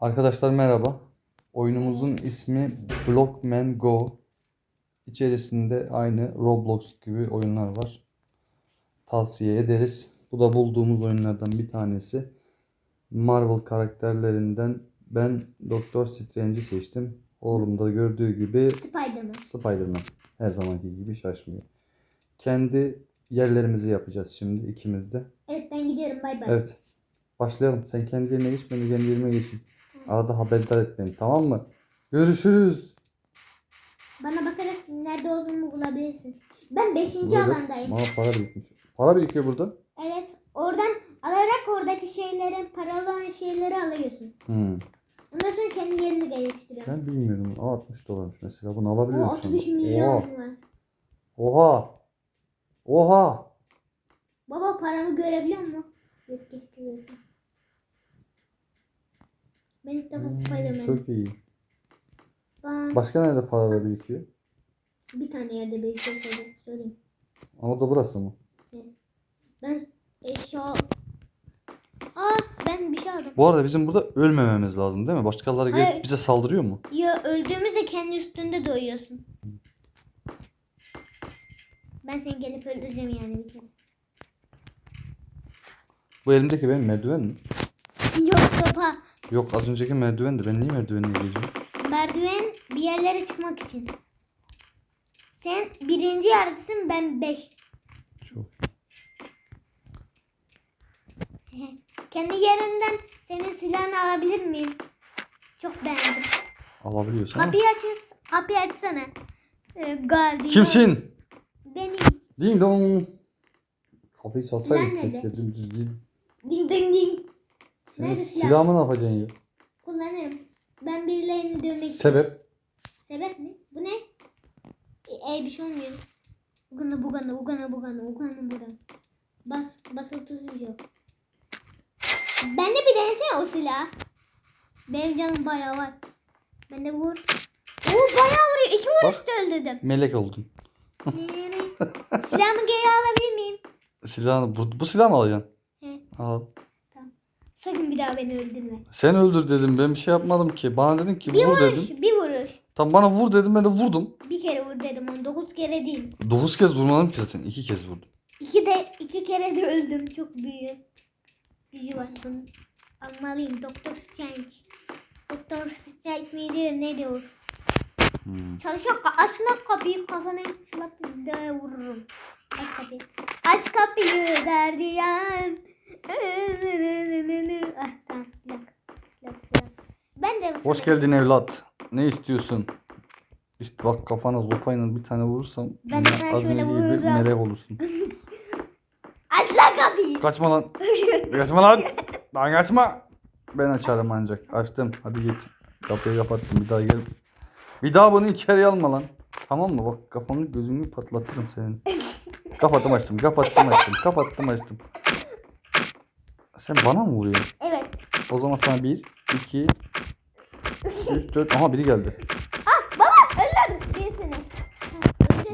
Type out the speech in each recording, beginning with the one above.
Arkadaşlar merhaba. Oyunumuzun ismi Blockman Go. İçerisinde aynı Roblox gibi oyunlar var. Tavsiye ederiz. Bu da bulduğumuz oyunlardan bir tanesi. Marvel karakterlerinden ben Doktor Strange'i seçtim. Oğlum da gördüğü gibi Spiderman. Spider-Man. Her zamanki gibi şaşmıyor. Kendi yerlerimizi yapacağız şimdi ikimiz de. Evet ben gidiyorum bay bay. Evet. Başlayalım. Sen kendi yerine geç, ben de kendi yerime geçeyim. Arada haberdar et beni, tamam mı? Görüşürüz. Bana bakarak nerede olduğumu bulabilirsin. Ben 5. Burada alandayım. Bana para birikmiş. Para birikiyor burada. Evet. Oradan alarak oradaki şeylerin para olan şeyleri alıyorsun. Hmm. Ondan sonra kendi yerini geliştiriyorsun. Ben bilmiyorum. Aa, 60 dolarmış mesela. Bunu O alabiliyor 60 musun? milyon Oha. var. Oha. Oha. Baba paramı görebiliyor musun? Yok geçtiriyorsun. Ben ilk defa Hmm, çok iyi. Ben Başka nerede paralar birikiyor? bir tane yerde bir şey söyle- söyleyeyim. Ama da burası mı? Ben eşya... Aa ben bir şey aldım. Bu arada bizim burada ölmememiz lazım değil mi? Başkaları gelip Hayır. bize saldırıyor mu? Ya öldüğümüzde kendi üstünde doyuyorsun. Ben seni gelip öldüreceğim yani bir kere. Bu elimdeki benim merdiven mi? Yok sopa. Yok az önceki merdivendi. Ben niye merdivenle geleceğim? Merdiven bir yerlere çıkmak için. Sen birinci yerdesin ben beş. Çok. Kendi yerinden senin silahını alabilir miyim? Çok beğendim. Alabiliyorsun ama. Kapıyı aç. Kapıyı açsana. Ee, gardiyan. Kimsin? Benim. Ding dong. Kapıyı çalsaydın Silah nerede? dümdüz değil. Ding ding ding. Senin Nerede silah? silahımı ne yapacaksın ya? Kullanırım. Ben birilerini dövmek Sebep? Sebep mi? Bu ne? E, e, bir şey olmuyor. Bugana bugana bugana bugana bugana bugana. Bas basılı tutunca. Ben de bir denesene o silah. Benim canım bayağı var. Ben de vur. Oo bayağı vuruyor. İki vuruşta öldürdüm. Melek oldun. Silahımı geri alabilir miyim? Silahını bu, bu silah mı alacaksın? He. Al. Sakın bir daha beni öldürme. Sen öldür dedim. Ben bir şey yapmadım ki. Bana dedin ki Bir vur vuruş, dedim. bir vuruş. Tam bana vur dedim ben de vurdum. Bir kere vur dedim onu. Dokuz kere değil. Dokuz kez vurmadım ki zaten. iki kez vurdum. İki de iki kere de öldüm. Çok büyük. Gücü var bunun. Almalıyım. Doktor Strange. Doktor Strange miydi? Ne diyor? Hmm. Çalışıyor. Ka- Aç lan kapıyı kafana şılap de vururum. Aç kapıyı. Aç kapıyı gardiyan. Ah tamam. Bir. Bir. Ben de Hoş geldin evlat. Ne istiyorsun? İşte bak kafana zopayla bir tane vurursam Ben sana az şöyle vurursam. melek olursun. Aç lan kapıyı. Kaçma lan. Kaçma lan. Lan kaçma. Ben açarım ancak. Açtım. Hadi git. Kapıyı kapattım. Bir daha gel. Bir daha bunu içeriye alma lan. Tamam mı? Bak kafanı gözünü patlatırım senin. Kapattım açtım. Kapattım açtım. Kapattım açtım. Sen bana mı vuruyorsun? evet. O zaman sana bir, iki, üç, dört. Aha biri geldi. Ah baba öldür birisini.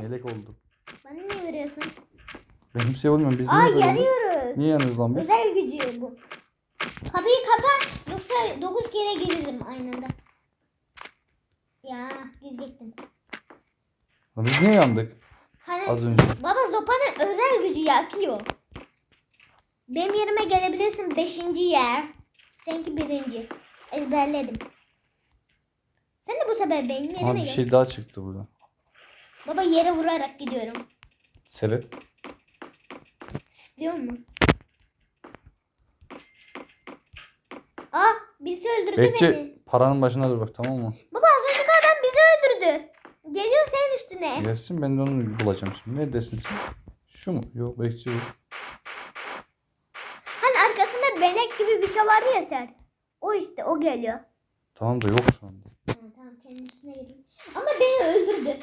Melek oldu. Bana niye veriyorsun? Ben kimseye vurmuyorum. Biz Aa niye böyle yanıyoruz. Niye yanıyoruz lan biz? Özel gücü bu. Kapıyı kapat yoksa 9 kere gelirim aynı anda. Ya girecektim. Lan Biz niye yandık Hani az önce? baba zopanın özel gücü yakıyor. Benim yerime gelebilirsin 5. yer. Seninki birinci. Ezberledim. Sen de bu sefer benim yerime Ama bir gel. şey daha çıktı burada. Baba yere vurarak gidiyorum. Sebep? İstiyor mu? Ah birisi öldürdü beni. Bekçi paranın başına dur bak tamam mı? Baba az önceki adam bizi öldürdü. Geliyor üstüne. Gelsin ben de onu bulacağım şimdi. Neredesin sen? Şu mu? Yok bekçi bu. Hani arkasında benek gibi bir şey vardı ya sert. O işte o geliyor. Tamam da yok şu anda. Ha, tamam senin üstüne geleyim. Ama beni öldürdü.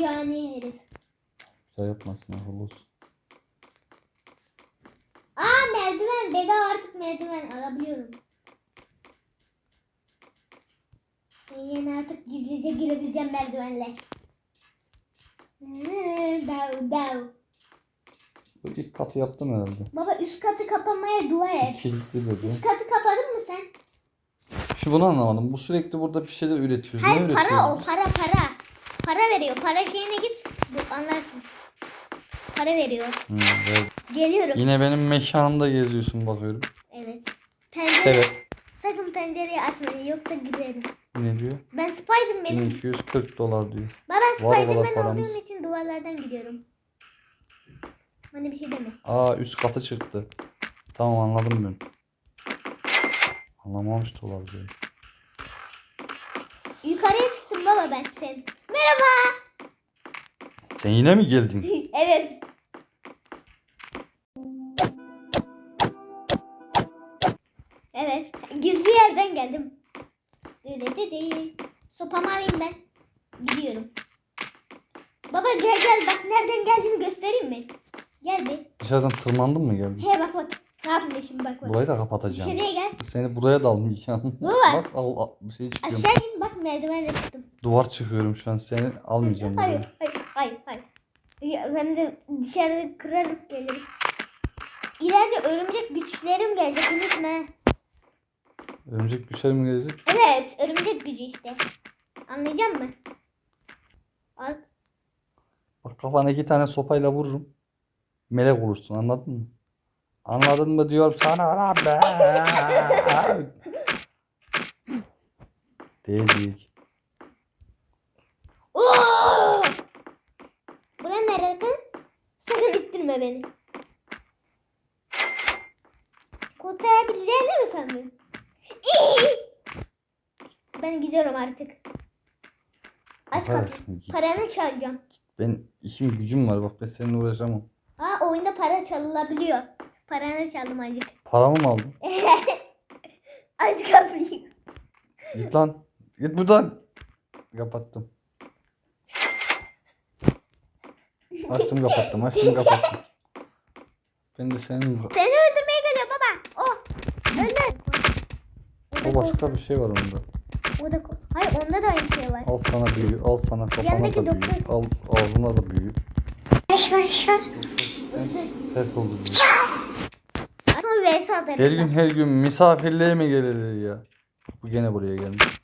Cani herif. Bir daha yapmasın akıllı olsun. Aa merdiven bedava artık merdiven alabiliyorum. Yerine artık gizlice girebileceğim merdivenle. Dav dav. Bu ilk katı yaptım herhalde. Baba üst katı kapamaya dua et. Kilitli dedi. Üst katı kapadın mı sen? Şimdi bunu anlamadım. Bu sürekli burada bir şeyler üretiyoruz. ne Hayır üretiyoruz para o para para. Para veriyor. Para şeyine git. Bu, anlarsın. Para veriyor. Hı, evet. Geliyorum. Yine benim mekanımda geziyorsun bakıyorum. Evet. Pencere. Evet. Sakın pencereyi açmayın yoksa giderim. Ne diyor? Ben Spiderman'im. 1240 dolar diyor. Baba ben Var Spiderman paramız. olduğum için duvarlardan gidiyorum. Hani bir şey deme. Aa üst katı çıktı. Tamam anladım ben. Anlamamış da olabilir. Yukarıya çıktım baba ben sen. Merhaba. Sen yine mi geldin? evet. Evet. Gizli yerden geldim. Dı dı dı. Sopamı alayım ben. Gidiyorum. Baba gel gel bak nereden geldiğimi göstereyim mi? Gel bir. Dışarıdan tırmandın mı geldin? He bak bak. Ne yapayım şimdi bak bak. Burayı da kapatacağım. Dışarıya gel. Seni buraya da almayacağım. Baba. Bak al, al bir şey çıkıyorum. Aşağı in bak merdivenle çıktım. Duvar çıkıyorum şu an seni almayacağım Hayır, buraya. hayır, hayır, hayır. Ya, ben de dışarıda kırarım gelirim. İleride örümcek güçlerim gelecek unutma. Örümcek güçler mi gelecek? Evet, örümcek gücü işte. Anlayacak mı? Al. Bak kafana iki tane sopayla vururum. Melek olursun anladın mı? Anladın mı diyorum sana lan be. Değecek. Oo! Bura nerede? Sakın ittirme beni. Kurtarabileceğini mi sandın? Ben gidiyorum artık. Aç Hayır, kapıyı. git. Paranı çalacağım. Ben işim gücüm var bak ben seninle uğraşamam. Aa oyunda para çalınabiliyor. Paranı çaldım azıcık. Paramı mı aldın? Aç kapıyı. Git lan. Git buradan. Kapattım. Açtım kapattım. Açtım kapattım. Ben de senin Seni öldürmeye geliyor baba. O. Öldür. O başka bir şey var onda. O da Hayır onda da aynı şey var. Al sana büyü, al sana kafana Yanındaki da büyü, doktor. al ağzına da büyü. Ters oldu. diyor. Ama vs atarım. Her gün her gün misafirliğe mi gelir ya? Bu gene buraya gelmiş.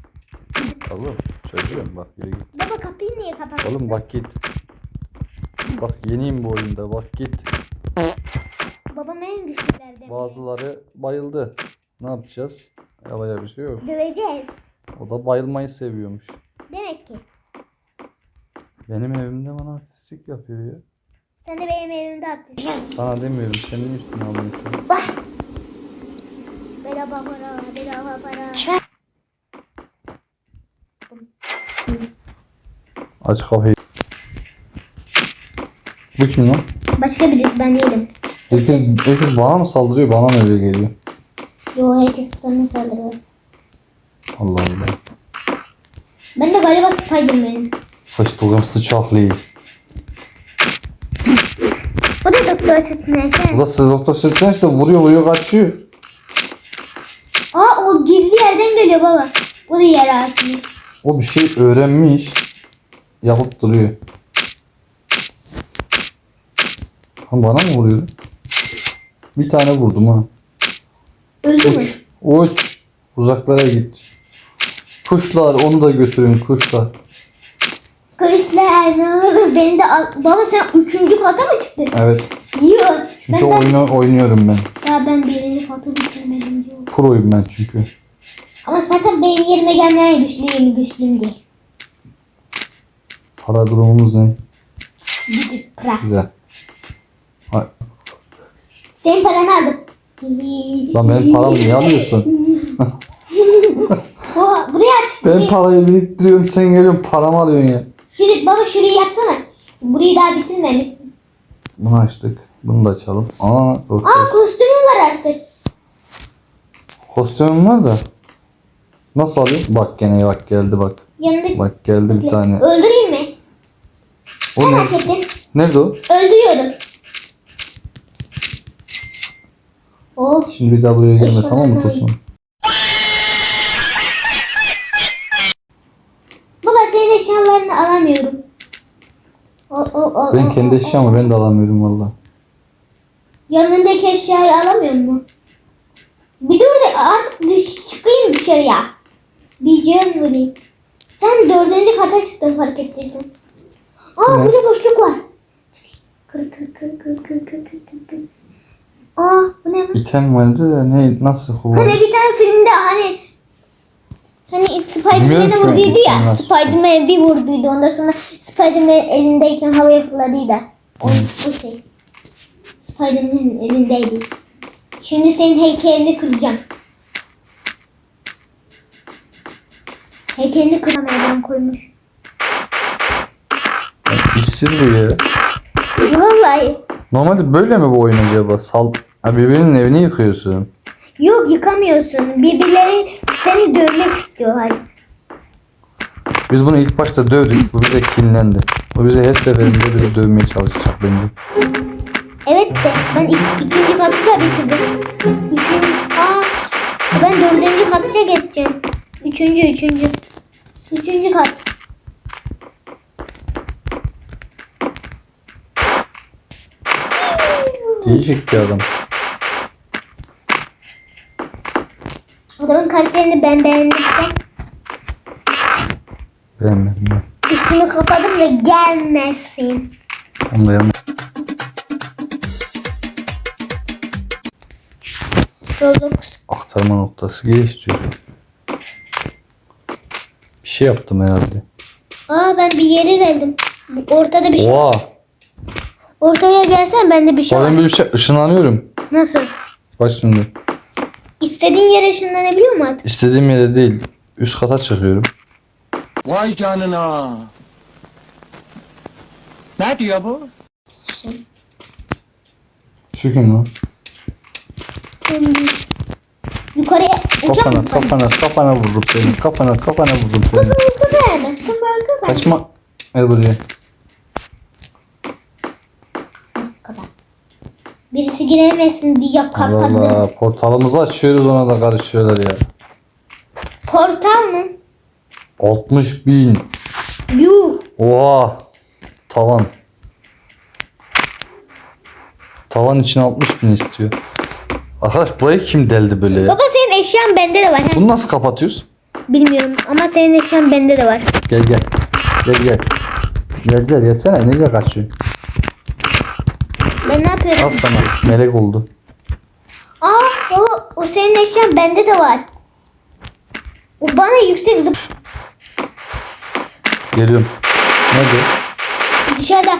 Oğlum çocuğum bak yürü git. Baba kapıyı niye kapattın? Oğlum bak git. Bak yeniyim bu oyunda bak git. Babam en güçlülerden. Bazıları bayıldı. Ne yapacağız? Yapacak bir şey yok. Döveceğiz. O da bayılmayı seviyormuş. Demek ki. Benim evimde bana artistlik yapıyor ya. Sen de benim evimde atmışsın. Sana demiyorum senin üstüne alıyorum şu an. Bedava para, bedava para. Aç kafayı. Bu kim lan? Başka birisi ben değilim. Herkes, herkes bana mı saldırıyor bana mı öyle geliyor? Yo herkes sana saldırıyor. Allah Allah. Ben de galiba Spiderman'im. Sıçtığım sıçaklığı. Bu da doktor sütüne Bu da doktor sırtına işte vuruyor vuruyor kaçıyor. Aa o gizli yerden geliyor baba. Bu da yer altında. O bir şey öğrenmiş. Yapıp duruyor. Ha bana mı vuruyor? Bir tane vurdum ha. Öldü mü? Uç. Uç. Uzaklara git. Kuşlar onu da götürün kuşlar. Ne olur beni de al. Baba sen üçüncü kata mı çıktın? Evet. Yiyor. Çünkü ben, oyunu oynuyorum ben. ya ben birinci katı bitirmedim diyor. Proyum ben çünkü. Ama sakın benim yerime gelmeye güçlüyüm güçlüyüm diye. Para durumumuz ne? Güzel. Senin paranı aldım. Lan benim paramı niye alıyorsun? Oha, burayı aç. Ben Burayı. parayı biriktiriyorum sen geliyorsun paramı alıyorsun ya. Şurayı, baba şurayı yapsana. Burayı daha bitirmemişsin. Bunu açtık. Bunu da açalım. Aa, doktor. Aa kostümün var artık. Kostümüm var da. Nasıl alayım? Bak gene bak geldi bak. Yanındaki. Bak geldi bir tane. Öldüreyim mi? O ne? Merak ettim. Nerede o? Öldürüyorum. Oh. Şimdi bir daha buraya gelme tamam mı. Tosun? Baba senin eşyalarını alamıyorum. O, o, o, Ben o, kendi o, eşyamı ben de alamıyorum valla. Yanındaki eşyayı alamıyor mu? Bir de orada artık dış, çıkayım dışarıya. Bir göz vurayım. Sen dördüncü kata çıktın fark ettiysen. Aa burada boşluk var. Aa bu ne lan? İtem vardı da ne nasıl Hani kullan? bir tane filmde hani hani Spider-Man'e Bilmiyorum ki ben vurduydu ya. nasıl. Spider-Man bir vurduydu. Ondan sonra Spider-Man elindeyken havaya fırladıydı. O, o şey. Spider-Man'in elindeydi. Şimdi senin heykelini kıracağım. Heykelini kıramaya koymuş. İşsiz bu ya. Vallahi. Normalde böyle mi bu oyun acaba? Sal ha, birbirinin evini yıkıyorsun. Yok yıkamıyorsun. Birbirleri seni dövmek istiyorlar. Biz bunu ilk başta dövdük. Bu bize kinlendi. Bu bize her seferinde bizi dövmeye çalışacak bence. Evet de ben ik- ikinci katı da bitirdim. Üçüncü, aa, ben dördüncü katça geçeceğim. Üçüncü, üçüncü. Üçüncü kat. Değişik bir adam. Adamın karakterini ben beğendim. Beğenmedim ben. Üstümü kapadım ve gelmesin. Onu da yanlış. Roblox. Aktarma noktası geliştiriyor. Bir şey yaptım herhalde. Aa ben bir yere geldim. Ortada bir şey. Oha! Ortaya gelsen bende bir şey Ben var. bir şey ışınlanıyorum. Nasıl? Bak şimdi. İstediğin yere ışınlanabiliyor mu artık? İstediğim yere değil. Üst kata çıkıyorum. Vay canına. Ne diyor bu? Şu kim lan? Sen yukarıya uçak Kafana, mı? kafana, kafana vurdum seni. Kafana, kafana vurdum seni. Kafana, kafana, kafana. Kaçma. Gel buraya. Birisi giremesin diye. Allah. Portalımızı açıyoruz ona da karışıyorlar ya. Portal mı? 60 bin. Yuh. Oha. Tavan. Tavan için 60 bin istiyor. Arkadaş burayı kim deldi böyle ya? Baba senin eşyan bende de var. He? Bunu nasıl kapatıyoruz? Bilmiyorum ama senin eşyan bende de var. Gel gel. Gel gel. Gel gel yesene nereye kaçıyorsun? Ne yapıyorum? Al sana. Melek oldu. Aa baba o senin eşyan bende de var. O bana yüksek zıp Geliyorum. Nerede? dışarıda.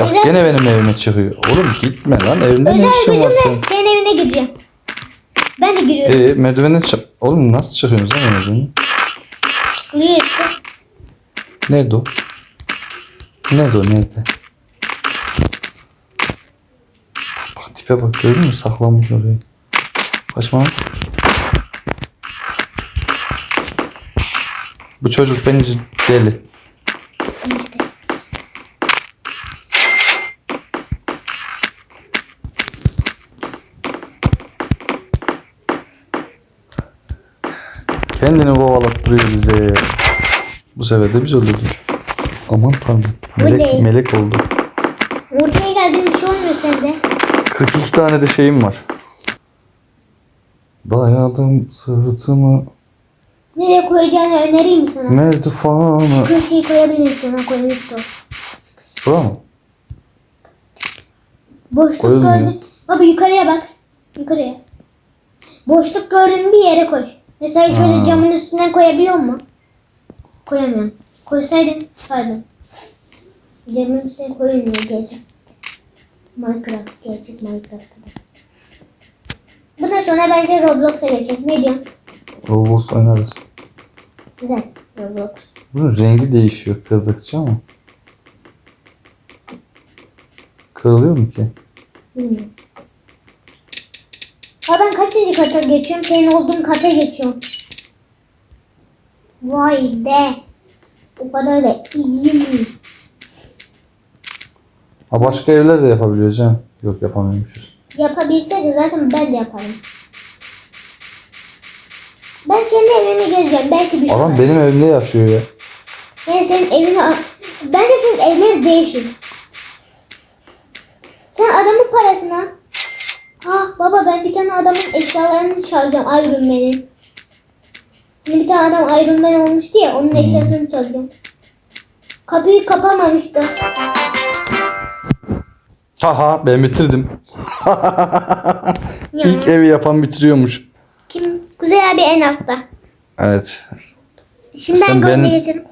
Bak Özel, gene benim evime çıkıyor. Oğlum gitme lan evinde ne özel işin var senin? senin evine gireceğim. Ben de giriyorum. Ee merdivene çık. Oğlum nasıl çıkıyorsunuz lan merdivene? Çıkılıyor işte. Nerede o? Nerede o nerede? Tipe bak gördün mü saklanmış oraya. Kaçma. Bu çocuk bence deli. Kendini kovalattırıyor bize ya. Bu sefer de biz öldürdük. Aman tanrım. Melek, melek oldu. Ortaya geldiğim bir şey olmuyor sende. 42 tane de şeyim var. Dayadım sırtımı Nereye koyacağını önereyim mi sana? merdivana. Şu köşeyi koyabilirsin. Sana koymuştum. Bura mı? Boşluk Koyulmuyor. gördün. Baba yukarıya bak. Yukarıya. Boşluk gördüğün bir yere koy. Mesela şöyle Ha. camın üstüne koyabiliyor mu? Koyamıyorum. Koysaydın çıkardın. Camın üstüne koyulmuyor gerçek. Minecraft gerçek Minecraft'ta. Bundan sonra bence Roblox'a geçelim. Ne diyorsun? Roblox oynarız. Güzel. Roblox. Bunun rengi değişiyor kırdıkça ama. Kırılıyor mu ki? Bilmiyorum. Ha ben kaçıncı kata geçiyorum? Senin olduğun kata geçiyorum. Vay be. O kadar da iyi mi? Ha başka evler de yapabiliyoruz ha. Yok yapamıyormuşuz. Yapabilseydi zaten ben de yaparım. Ben kendi evimi gezeceğim. Belki bir şey Adam var. benim evimde yaşıyor ya. Yani senin evini... Bence siz evleri değişin. Sen adamın parasına. Ah baba ben bir tane adamın eşyalarını çalacağım Iron Man'in. Hani bir tane adam Iron Man olmuştu ya onun eşyasını çalacağım. Kapıyı kapamamıştı. Haha ben bitirdim. Ya. İlk evi yapan bitiriyormuş. Kim? Kuzey abi en altta. Evet. Şimdi Sen ben benim-.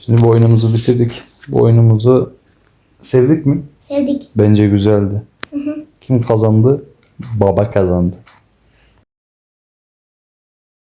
Şimdi bu oyunumuzu bitirdik. Bu oyunumuzu sevdik mi? Sevdik. Bence güzeldi. Kim kazandı? Baba kazandı.